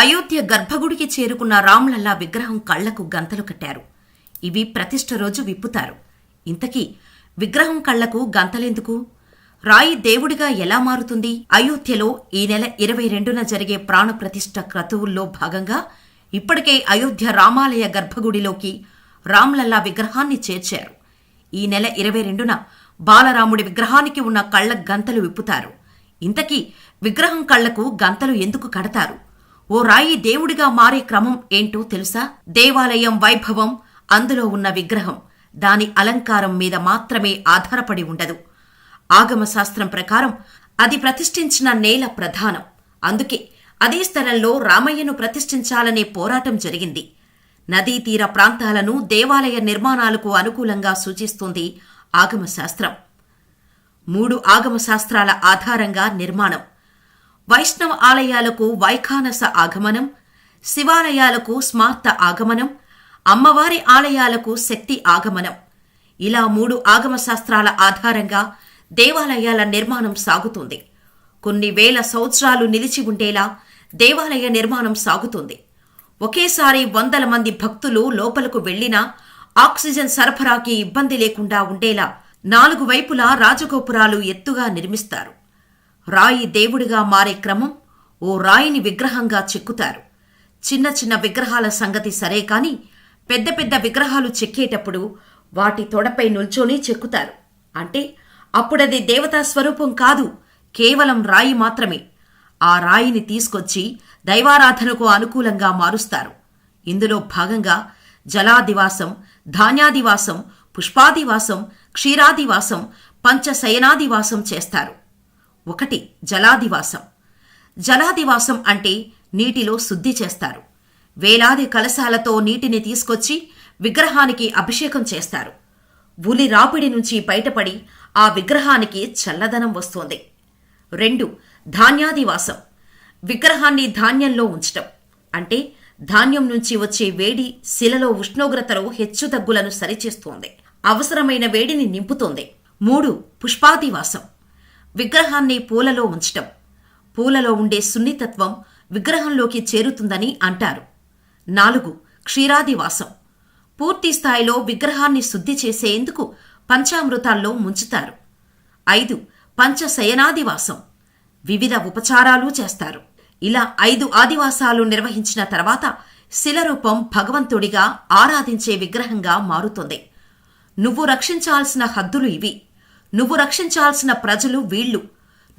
అయోధ్య గర్భగుడికి చేరుకున్న రామ్లల్లా విగ్రహం కళ్ళకు గంతలు కట్టారు. ఇవి ప్రతిష్ఠ రోజు విప్పుతారు. ఇంతకీ విగ్రహం కళ్ళకు గంతలెందుకు? రాయి దేవుడిగా ఎలా మారుతుంది? అయోధ్యలో ఈ నెల ఇరవై రెండున జరిగే ప్రాణప్రతిష్ఠ క్రతువుల్లో భాగంగా ఇప్పటికే అయోధ్య రామాలయ గర్భగుడిలోకి రామ్లల్లా విగ్రహాన్ని చేర్చారు. ఈ నెల ఇరవై రెండున బాలరాముడి విగ్రహానికి ఉన్న కళ్ళ గంతలు విప్పుతారు. ఇంతకీ విగ్రహం కళ్ళకు గంతలు ఎందుకు కడతారు? ఓ రాయి దేవుడిగా మారే క్రమం ఏంటో తెలుసా? దేవాలయం వైభవం అందులో ఉన్న విగ్రహం. దాని అలంకారం మీద మాత్రమే ఆధారపడి ఉండదు. ఆగమశాస్త్రం ప్రకారం అది ప్రతిష్ఠించిన నేల ప్రధానం. అందుకే అదే స్థలంలో రామయ్యను ప్రతిష్ఠించాలనే పోరాటం జరిగింది. నదీ తీర ప్రాంతాలను దేవాలయ నిర్మాణాలకు అనుకూలంగా సూచిస్తుంది ఆగమ శాస్త్రం మూడు ఆగమ శాస్త్రాల ఆధారంగా నిర్మాణం. వైష్ణవ ఆలయాలకు వైఖానస ఆగమనం శివాలయాలకు స్మార్త ఆగమనం అమ్మవారి ఆలయాలకు శక్తి ఆగమనం. ఇలా మూడు ఆగమ శాస్త్రాల ఆధారంగా దేవాలయాల నిర్మాణం సాగుతుంది. కొన్ని వేల సంవత్సరాలు నిలిచి ఉండేలా దేవాలయ నిర్మాణం సాగుతుంది. ఒకేసారి వందల మంది భక్తులు లోపలకు వెళ్ళినా ఆక్సిజన్ సరఫరాకి ఇబ్బంది లేకుండా ఉండేలా నాలుగు వైపులా రాజగోపురాలు ఎత్తుగా నిర్మిస్తారు. రాయి దేవుడిగా మారే క్రమం ఓ రాయిని విగ్రహంగా చెక్కుతారు. చిన్న చిన్న విగ్రహాల సంగతి సరే కాని పెద్ద పెద్ద విగ్రహాలు చెక్కేటప్పుడు వాటి తొడపై నిల్చొని చెక్కుతారు. అంటే అప్పుడది దేవతా స్వరూపం కాదు కేవలం రాయి మాత్రమే. ఆ రాయిని తీసుకొచ్చి దైవారాధనకు అనుకూలంగా మారుస్తారు. ఇందులో భాగంగా జలాదివాసం ధాన్యాదివాసం పుష్పాదివాసం క్షీరాదివాసం పంచశయనాదివాసం చేస్తారు. ఒకటి జలాదివాసం. జలాదివాసం అంటే నీటిలో శుద్ధి చేస్తారు. వేలాది కలశాలతో నీటిని తీసుకొచ్చి విగ్రహానికి అభిషేకం చేస్తారు. ఉలి రాపిడి నుంచి బయటపడి ఆ విగ్రహానికి చల్లదనం వస్తోంది. రెండు ధాన్యాదివాసం. విగ్రహాన్ని ధాన్యంలో ఉంచటం. అంటే ధాన్యం నుంచి వచ్చే వేడి శిలలో ఉష్ణోగ్రతలో హెచ్చుతగ్గులను సరిచేస్తోంది. అవసరమైన వేడిని నింపుతోంది. మూడు పుష్పాదివాసం. విగ్రహాన్ని పూలలో ఉంచటం. పూలలో ఉండే సున్నితత్వం విగ్రహంలోకి చేరుతుందని అంటారు. నాలుగు క్షీరాదివాసం. పూర్తి స్థాయిలో విగ్రహాన్ని శుద్ధి చేసేందుకు పంచామృతాల్లో ముంచుతారు. ఐదు పంచశయనాదివాసం. వివిధ ఉపచారాలు చేస్తారు. ఇలా ఐదు ఆదివాసాలు నిర్వహించిన తర్వాత శిలరూపం భగవంతుడిగా ఆరాధించే విగ్రహంగా మారుతుంది. నువ్వు రక్షించాల్సిన హద్దులు ఇవి. నువ్వు రక్షించాల్సిన ప్రజలు వీళ్ళు.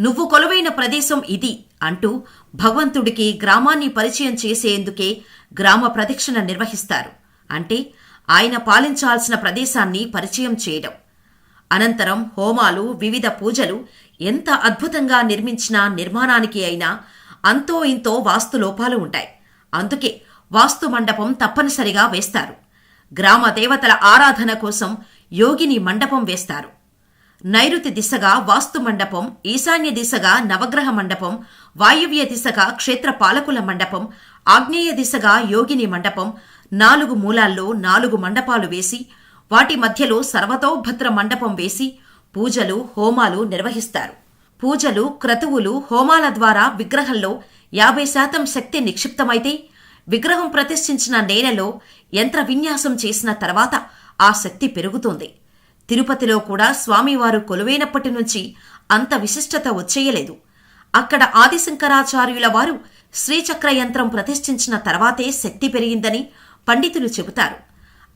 నువ్వు కొలువైన ప్రదేశం ఇది అంటూ భగవంతుడికి గ్రామాన్ని పరిచయం చేసేందుకే గ్రామ ప్రదక్షిణ నిర్వహిస్తారు. అంటే ఆయన పాలించాల్సిన ప్రదేశాన్ని పరిచయం చేయడం. అనంతరం హోమాలు వివిధ పూజలు ఎంత అద్భుతంగా నిర్మించిన నిర్మాణానికి అయినా అంతో ఇంతో వాస్తు లోపాలు ఉంటాయి. అందుకే వాస్తు మండపం తప్పనిసరిగా వేస్తారు. గ్రామ దేవతల ఆరాధన కోసం యోగిని మండపం వేస్తారు. నైరుతి దిశగా వాస్తు మండపం ఈశాన్య దిశగా నవగ్రహ మండపం వాయువ్య దిశగా క్షేత్ర పాలకుల మండపం ఆగ్నేయ దిశగా యోగిని మండపం నాలుగు మూలాల్లో నాలుగు మండపాలు వేసి వాటి మధ్యలో సర్వతోభద్ర మండపం వేసి పూజలు హోమాలు నిర్వహిస్తారు. పూజలు క్రతువులు హోమాల ద్వారా విగ్రహంలో యాభై శాతం శక్తి నిక్షిప్తమైతే విగ్రహం ప్రతిష్ఠించిన నేలలో యంత్ర విన్యాసం చేసిన తర్వాత ఆ శక్తి పెరుగుతుంది. తిరుపతిలో కూడా స్వామివారు కొలువైనప్పటి నుంచి అంత విశిష్టత వచ్చేయలేదు. అక్కడ ఆదిశంకరాచార్యుల వారు శ్రీచక్ర యంత్రం ప్రతిష్ఠించిన తర్వాతే శక్తి పెరిగిందని పండితులు చెబుతారు.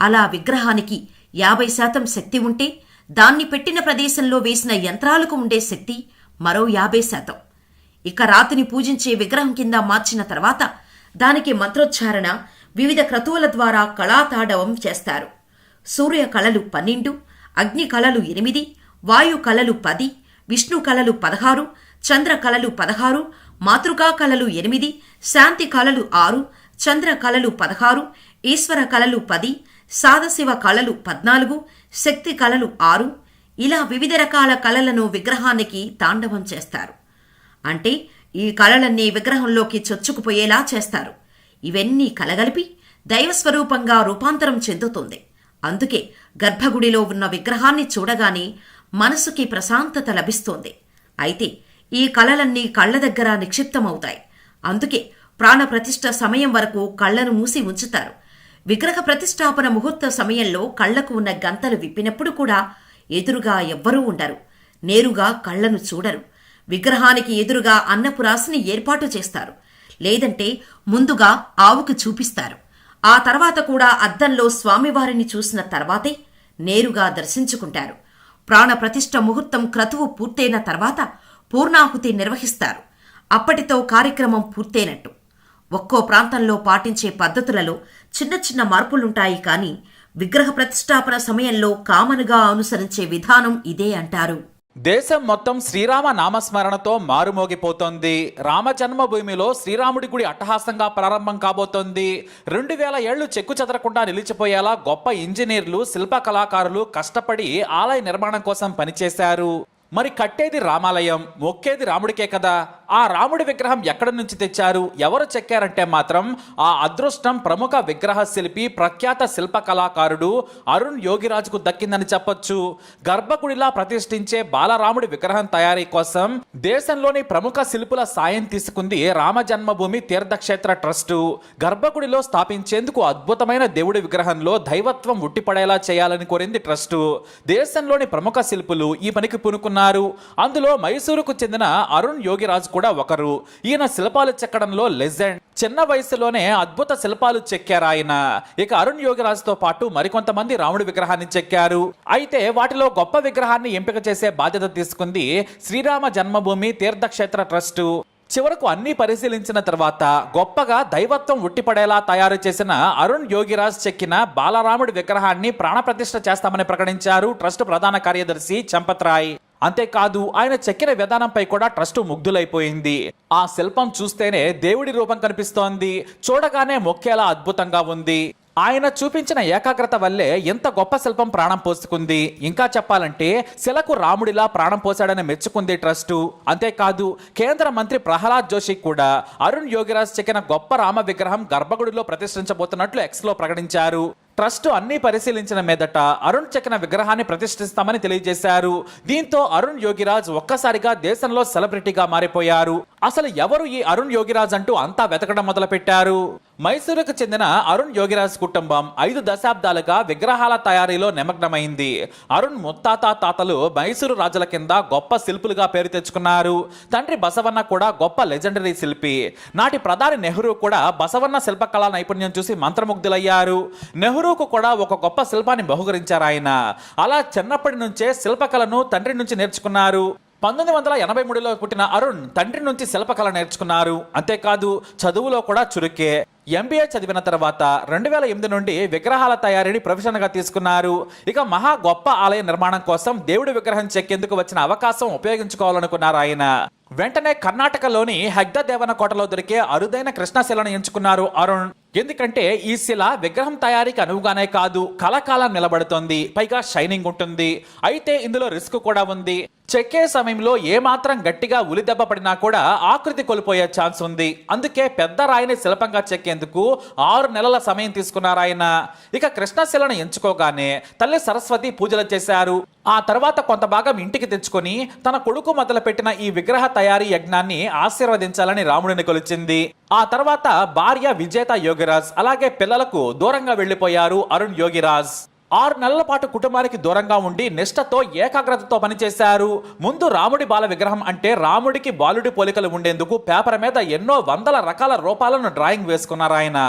అలా విగ్రహానికి యాభై శాతం శక్తి ఉంటే దాన్ని పెట్టిన ప్రదేశంలో వేసిన యంత్రాలకు ఉండే శక్తి మరో యాభై శాతం. ఇక రాతిని పూజించే విగ్రహం కింద మార్చిన తర్వాత దానికి మంత్రోచ్చారణ వివిధ క్రతువుల ద్వారా కళాతాడవం చేస్తారు. సూర్య కళలు పన్నెండు అగ్ని కళలు ఎనిమిది వాయు కళలు పది విష్ణు కళలు పదహారు చంద్ర కళలు పదహారు మాతృకా కళలు ఎనిమిది శాంతి కళలు ఆరు చంద్ర కళలు పదహారు ఈశ్వర కళలు పది సాదశివ కళలు పద్నాలుగు శక్తి కళలు ఆరు. ఇలా వివిధ రకాల కళలను విగ్రహానికి తాండవం చేస్తారు. అంటే ఈ కళలన్నీ విగ్రహంలోకి చొచ్చుకుపోయేలా చేస్తారు. ఇవన్నీ కలగలిపి దైవస్వరూపంగా రూపాంతరం చెందుతుంది. అందుకే గర్భగుడిలో ఉన్న విగ్రహాన్ని చూడగానే మనసుకి ప్రశాంతత లభిస్తోంది. అయితే ఈ కళలన్నీ కళ్ళ దగ్గర నిక్షిప్తమవుతాయి. అందుకే ప్రాణప్రతిష్ట సమయం వరకు కళ్ళను మూసి ఉంచుతారు. విగ్రహ ప్రతిష్టాపన ముహూర్త సమయంలో కళ్ళకు ఉన్న గంతలు విప్పినప్పుడు కూడా ఎదురుగా ఎవ్వరూ ఉండరు. నేరుగా కళ్ళను చూడరు. విగ్రహానికి ఎదురుగా అన్నపురాశిని ఏర్పాటు చేస్తారు. లేదంటే ముందుగా ఆవుకు చూపిస్తారు. ఆ తర్వాత కూడా అద్దంలో స్వామివారిని చూసిన తర్వాతే నేరుగా దర్శించుకుంటారు. ప్రాణప్రతిష్ఠ ముహూర్తం క్రతువు పూర్తయిన తర్వాత పూర్ణాహుతి నిర్వహిస్తారు. అప్పటితో కార్యక్రమం పూర్తయినట్టు. ఒక్కో ప్రాంతంలో పాటించే పద్ధతులలో చిన్న చిన్న మార్పులుంటాయి కానీ విగ్రహ ప్రతిష్టాపన సమయంలో కామన్గా అనుసరించే విధానం ఇదే అంటారు. దేశం మొత్తం శ్రీరామ నామస్మరణతో మారుమోగిపోతోంది. రామజన్మభూమిలో శ్రీరాముడి గుడి అట్టహాసంగా ప్రారంభం కాబోతోంది. రెండు వేల ఏళ్ళు చెక్కు చెదరకుండా నిలిచిపోయేలా గొప్ప ఇంజనీర్లు శిల్ప కళాకారులు కష్టపడి ఆలయ నిర్మాణం కోసం పనిచేశారు. మరి కట్టేది రామాలయం మొక్కేది రాముడికే కదా? ఆ రాముడి విగ్రహం ఎక్కడి నుంచి తెచ్చారు? ఎవరు చెక్కారంటే మాత్రం ఆ అదృష్టం ప్రముఖ విగ్రహ శిల్పి ప్రఖ్యాత శిల్ప కళాకారుడు అరుణ్ యోగిరాజుకు దక్కిందని చెప్పొచ్చు. గర్భగుడిలా ప్రతిష్ఠించే బాలరాముడి విగ్రహం తయారీ కోసం దేశంలోని ప్రముఖ శిల్పుల సాయం తీసుకుంది రామ జన్మభూమి తీర్థక్షేత్ర ట్రస్టు. గర్భగుడిలో స్థాపించేందుకు అద్భుతమైన దేవుడి విగ్రహంలో దైవత్వం ఉట్టిపడేలా చేయాలని కోరింది ట్రస్టు. దేశంలోని ప్రముఖ శిల్పులు ఈ పనికి పూనుకున్నారు. అందులో మైసూరుకు చెందిన అరుణ్ యోగిరాజ్ కూడా ఒకరు. ఈయన శిల్పాలు చెక్కడంలో లెజెండ్. చిన్న వయసులోనే అద్భుత శిల్పాలు చెక్కారు ఆయన. ఇక అరుణ్ యోగిరాజుతో పాటు మరికొంతమంది రాముడి విగ్రహాన్ని చెక్కారు. అయితే వాటిలో గొప్ప విగ్రహాన్ని ఎంపిక చేసే బాధ్యత తీసుకుంది శ్రీరామ జన్మభూమి తీర్థక్షేత్ర ట్రస్టు. చివరకు అన్ని పరిశీలించిన తర్వాత గొప్పగా దైవత్వం ఉట్టిపడేలా తయారు చేసిన అరుణ్ యోగిరాజ్ చెక్కిన బాలరాముడి విగ్రహాన్ని ప్రాణప్రతిష్ఠ చేస్తామని ప్రకటించారు ట్రస్ట్ ప్రధాన కార్యదర్శి చంపత్రాయ్. అంతేకాదు ఆయన చెక్కిన విధానంపై కూడా ట్రస్ట్ ముగ్ధులైపోయింది. ఆ శిల్పం చూస్తేనే దేవుడి రూపం కనిపిస్తోంది. చూడగానే మొక్కేలా అద్భుతంగా ఉంది. ఆయన చూపించిన ఏకాగ్రత వల్లే ఎంత గొప్ప శిల్పం ప్రాణం పోసుకుంది. ఇంకా చెప్పాలంటే శిలకు రాముడిలా ప్రాణం పోశాడని మెచ్చుకుంది ట్రస్టు. అంతేకాదు కేంద్ర మంత్రి ప్రహ్లాద్ జోషి కూడా అరుణ్ యోగిరాజ్ చెక్కిన గొప్ప రామ విగ్రహం గర్భగుడిలో ప్రతిష్ఠించబోతున్నట్లు ఎక్స్లో ప్రకటించారు. ట్రస్ట్ అన్ని పరిశీలించిన మీదట అరుణ్ చెక్కిన విగ్రహాన్ని ప్రతిష్ఠిస్తామని తెలియజేశారు. దీంతో అరుణ్ యోగిరాజ్ ఒక్కసారిగా దేశంలో సెలబ్రిటీగా మారిపోయారు. అసలు ఎవరు ఈ అరుణ్ యోగిరాజ్ అంటూ అంతా వెతకడం మొదలుపెట్టారు? మైసూరుకు చెందిన అరుణ్ యోగిరాజ్ కుటుంబం ఐదు దశాబ్దాలుగా విగ్రహాల తయారీలో నిమగ్నమైంది. అరుణ్ ముత్తాత తాతలు మైసూరు రాజుల కింద గొప్ప శిల్పులుగా పేరు తెచ్చుకున్నారు. తండ్రి బసవన్న కూడా గొప్ప లెజెండరీ శిల్పి. నాటి ప్రధాని నెహ్రూ కూడా బసవన్న శిల్పకళా నైపుణ్యం చూసి మంత్రముగ్ధులయ్యారు. నెహ్రూకు కూడా ఒక గొప్ప శిల్పాన్ని బహుకరించారు ఆయన. అలా చిన్నప్పటి నుంచే శిల్పకళను తండ్రి నుంచి నేర్చుకున్నారు. పంతొమ్మిది వందల ఎనభై మూడులో పుట్టిన అరుణ్ తండ్రి నుంచి శిల్పకళ నేర్చుకున్నారు. అంతేకాదు చదువులో కూడా చురుకే. ఎంబీఏ చదివిన తర్వాత రెండు వేల ఎనిమిది నుండి విగ్రహాల తయారీని ప్రొఫెషన్గా తీసుకున్నారు. ఇక మహా గొప్ప ఆలయ నిర్మాణం కోసం దేవుడి విగ్రహం చెక్కేందుకు వచ్చిన అవకాశం ఉపయోగించుకోవాలనుకున్నారు ఆయన. వెంటనే కర్ణాటకలోని హెగ్ద దేవన కోటలో దొరికే అరుదైన కృష్ణశిలను ఎంచుకున్నారు అరుణ్. ఎందుకంటే ఈ శిల విగ్రహం తయారీకి అనువుగానే కాదు కలకాలం నిలబడుతుంది పైగా షైనింగ్ ఉంటుంది. అయితే ఇందులో రిస్క్ కూడా ఉంది. చెక్కే సమయంలో ఏమాత్రం గట్టిగా ఉలిదెబ్బ పడినా కూడా ఆకృతి కోల్పోయే ఛాన్స్ ఉంది. అందుకే పెద్ద రాయిని శిల్పంగా చెక్కేందుకు ఆరు నెలల సమయం తీసుకున్నారు ఆయన. ఇక కృష్ణశిలను ఎంచుకోగానే తల్లి సరస్వతి పూజలు చేశారు. ఆ తర్వాత కొంత భాగం ఇంటికి తెచ్చుకొని తన కొడుకు మొదలుపెట్టిన ఈ విగ్రహ తయారీ యజ్ఞాన్ని ఆశీర్వదించాలని రాముడిని కొలిచింది. ఆ తర్వాత భార్య విజేత యోగిరాజ్ అలాగే పిల్లలకు దూరంగా వెళ్ళిపోయారు అరుణ్ యోగిరాజ్. ఆరు నెలల పాటు కుటుంబానికి దూరంగా ఉండి నిష్టతో ఏకాగ్రతతో పనిచేశారు. ముందు రాముడి బాల విగ్రహం అంటే రాముడికి బాలుడి పోలికలు ఉండేందుకు పేపర్ మీద ఎన్నో వందల రకాల రూపాలను డ్రాయింగ్ వేసుకున్నారు ఆయన.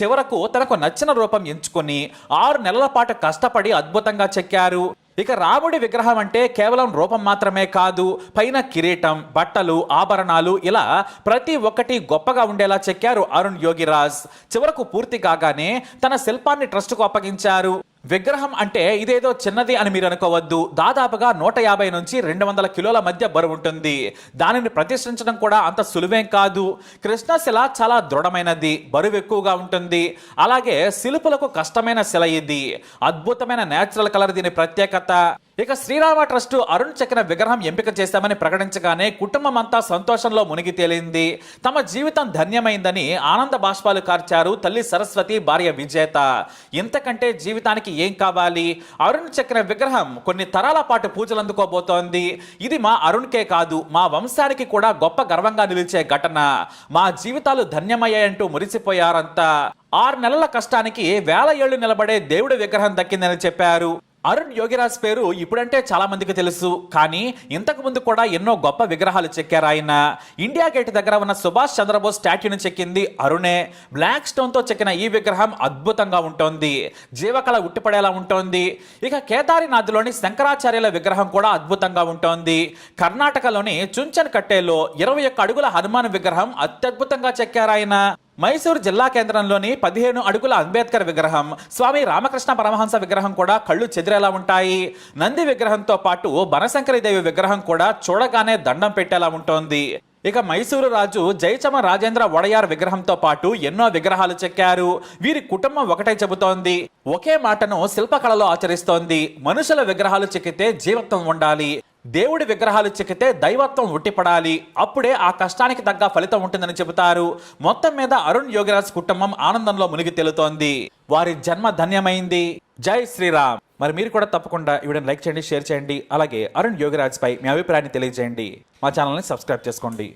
చివరకు తనకు నచ్చిన రూపం ఎంచుకొని ఆరు నెలల పాటు కష్టపడి అద్భుతంగా చెక్కారు. ఇక రాముడి విగ్రహం అంటే కేవలం రూపం మాత్రమే కాదు పైన కిరీటం బట్టలు ఆభరణాలు ఇలా ప్రతి ఒక్కటి గొప్పగా ఉండేలా చెక్కారు అరుణ్ యోగిరాజ్. చివరకు పూర్తి కాగానే తన శిల్పాన్ని ట్రస్టుకు అప్పగించారు. విగ్రహం అంటే ఇదేదో చిన్నది అని మీరు అనుకోవద్దు. దాదాపుగా నూట యాభై నుంచి రెండు వందల కిలోల మధ్య బరువు ఉంటుంది. దానిని ప్రతిష్ఠించడం కూడా అంత సులువేం కాదు. కృష్ణశిల చాలా దృఢమైనది బరువు ఎక్కువగా ఉంటుంది. అలాగే శిల్పులకు కష్టమైన శిల ఇది. అద్భుతమైన నేచురల్ కలర్ దీని ప్రత్యేకత. ఇక శ్రీరామ ట్రస్ట్ అరుణ్ చెక్కిన విగ్రహం ఎంపిక చేశామని ప్రకటించగానే కుటుంబం అంతా సంతోషంలో మునిగి తేలింది. తమ జీవితం ధన్యమైందని ఆనంద బాష్పాలు కార్చారు తల్లి సరస్వతి భార్య విజేత. ఇంతకంటే జీవితానికి ఏం కావాలి? అరుణ్ చెక్కిన విగ్రహం కొన్ని తరాల పాటు పూజలు అందుకోబోతోంది. ఇది మా అరుణ్కే కాదు మా వంశానికి కూడా గొప్ప గర్వంగా నిలిచే ఘటన. మా జీవితాలు ధన్యమయ్యాయంటూ మురిసిపోయారంతా. ఆరు నెలల కష్టానికి వేల ఏళ్ళు నిలబడే దేవుడి విగ్రహం దక్కిందని చెప్పారు. అరుణ్ యోగిరాజ్ పేరు ఇప్పుడంటే చాలా మందికి తెలుసు కానీ ఇంతకు ముందు కూడా ఎన్నో గొప్ప విగ్రహాలు చెక్కారు ఆయన. ఇండియా గేట్ దగ్గర ఉన్న సుభాష్ చంద్రబోస్ స్టాట్యూని చెక్కింది అరుణే. బ్లాక్ స్టోన్తో చెక్కిన ఈ విగ్రహం అద్భుతంగా ఉంటుంది. జీవకళ ఉట్టిపడేలా ఉంటుంది. ఇక కేదారినాథ్లోని శంకరాచార్యుల విగ్రహం కూడా అద్భుతంగా ఉంటుంది. కర్ణాటకలోని చుంచన్ కట్టేలో ఇరవై ఒక్క అడుగుల హనుమాన్ విగ్రహం అత్యద్భుతంగా చెక్కారు ఆయన. మైసూరు జిల్లా కేంద్రంలోని పదిహేను అడుగుల అంబేద్కర్ విగ్రహం స్వామి రామకృష్ణ పరమహంస విగ్రహం కూడా కళ్ళు చెదిరేలా ఉంటాయి. నంది విగ్రహంతో పాటు బనశంకరి దేవి విగ్రహం కూడా చూడగానే దండం పెట్టేలా ఉంటుంది. ఇక మైసూరు రాజు జయచమ రాజేంద్ర వడయార్ విగ్రహంతో పాటు ఎన్నో విగ్రహాలు చెక్కారు. వీరి కుటుంబం ఒకటే చెబుతోంది. ఒకే మాటను శిల్పకళలో ఆచరిస్తోంది. మనుషుల విగ్రహాలు చెక్కితే జీవత్వం ఉండాలి. దేవుడి విగ్రహాలు చెక్కితే దైవత్వం ఉట్టిపడాలి. అప్పుడే ఆ కష్టానికి తగ్గ ఫలితం ఉంటుందని చెబుతారు. మొత్తం మీద అరుణ్ యోగిరాజ్ కుటుంబం ఆనందంలో మునిగి తేలుతోంది. వారి జన్మ ధన్యమైంది. జై శ్రీరామ్. మరి మీరు కూడా తప్పకుండా వీడియోని లైక్ చేయండి షేర్ చేయండి. అలాగే అరుణ్ యోగిరాజ్ పై మీ అభిప్రాయాన్ని తెలియజేయండి. మా ఛానల్ని సబ్స్క్రైబ్ చేసుకోండి.